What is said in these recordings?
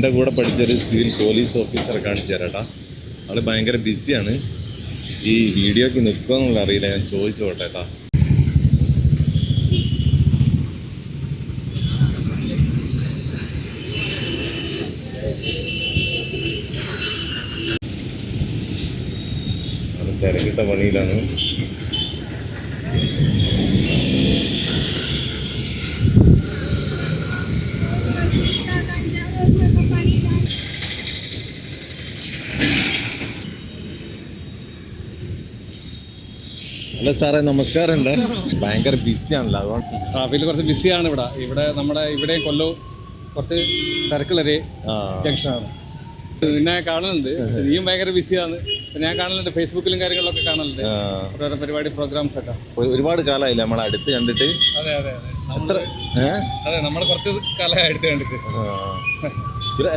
എന്റെ കൂടെ പഠിച്ചൊരു സിവിൽ പോലീസ് ഓഫീസറെ കാണിച്ചു തരാട്ടാ ആൾ ഭയങ്കര ബിസിയാണ്. ഈ വീഡിയോക്ക് നിൽക്കുമെന്നുള്ള അറിയില്ല. ഞാൻ ചോദിച്ചു പോട്ടേട്ടാ തിരക്കിട്ട പണിയിലാണ്. അല്ല സാറേ നമസ്കാരം ഉണ്ട്. ഭയങ്കര ബിസിയാണല്ലോ അതുകൊണ്ട്. ട്രാഫിക്കിൽ കുറച്ച് ബിസിയാണ് ഇവിടെ. ഇവിടെ നമ്മുടെ ഇവിടെ കൊല്ലവും കുറച്ച് തിരക്കുള്ളൊരു ജംഗ്ഷനാണ് നിന്നെ കാണുന്നുണ്ട് നീയും ഭയങ്കര ബിസിയാണ് ഞാൻ കാണലുണ്ട് ഫേസ്ബുക്കിലും കാര്യങ്ങളിലൊക്കെ കാണലുണ്ട്. ഓരോരോ പരിപാടി പ്രോഗ്രാംസ് ഒക്കെ. ഒരുപാട് കാലമായില്ല നമ്മളെ അടുത്ത് കണ്ടിട്ട്? അതെ അതെ അതെ. എത്ര അതെ നമ്മൾ കുറച്ച് കാലമായി അടുത്ത് കണ്ടിട്ട്.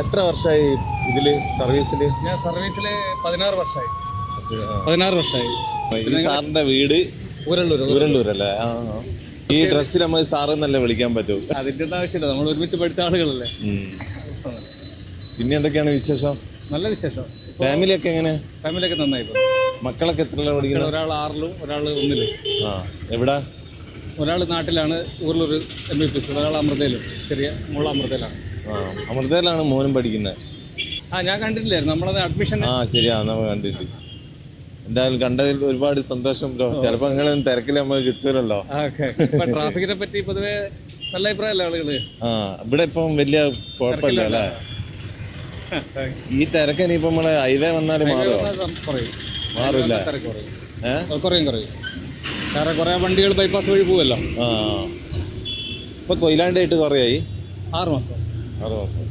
എത്ര വർഷമായി ഇതിൽ സർവീസിൽ ഞാൻ സർവീസിൽ പതിനാറ് വർഷമായി. പതിനാറ് വർഷമായി. സാറിന്റെ വീട് ഊരള്ളൂർ ആ. ഈ ഡ്രസ്സിൽ നമ്മൾ സാറെന്നല്ലേ വിളിക്കാൻ പറ്റൂ. അതിന്റെ ആവശ്യമില്ല. നമ്മൾ ഒരുമിച്ച് പഠിച്ച ആളുകളല്ലേ. പിന്നെ എന്തൊക്കെയാണ് വിശേഷം? നല്ല വിശേഷം. ഫാമിലി ഒക്കെ എങ്ങനെ? ഫാമിലിയൊക്കെ നന്നായി ഇപ്പോൾ മക്കളൊക്കെ എത്ര പഠിക്കുന്നത്? ഒരാൾ ആറിലും ഒരാൾ ഒന്നിലും. ആ എവിടാ? ഒരാൾ നാട്ടിലാണ് ഊരിലൊരു എം ബി പി സ്കൂൾ ഒരാൾ അമൃതയിലും. ചെറിയ മോൾ അമൃതയിലാണ്. ആ അമൃതയിലാണ് മോനും പഠിക്കുന്നത്. ആ ഞാൻ കണ്ടിട്ടില്ലായിരുന്നു. നമ്മളത് അഡ്മിഷൻ ആ ശരിയാ നമ്മൾ കണ്ടിട്ട് എന്തായാലും കണ്ടതിൽ ഒരുപാട് സന്തോഷം ബ്രോ. ചിലപ്പോ നിങ്ങൾ തിരക്കിൽ നമ്മൾ കിട്ടൂലല്ലോ. ട്രാഫിക്കിനെ പറ്റി പൊതുവെ നല്ല അഭിപ്രായമല്ലേ ആളുകൾ? ആ ഇവിടെ ഇപ്പം വലിയ കുഴപ്പമില്ല അല്ലേ? ഈ തിരക്ക് ഇനിയിപ്പോ നമ്മളെ ഹൈവേ വന്നാലും മാറുമോ? കുറയും. മാറില്ല. കുറയും. കുറയും കുറയും. കാരണം കുറേ വണ്ടികൾ ബൈപ്പാസ് വഴി പോവല്ലോ. ആ. ഇപ്പൊ കൊയിലാണ്ടായിട്ട് കുറയായി? ആറ് മാസം. ആറ് മാസം.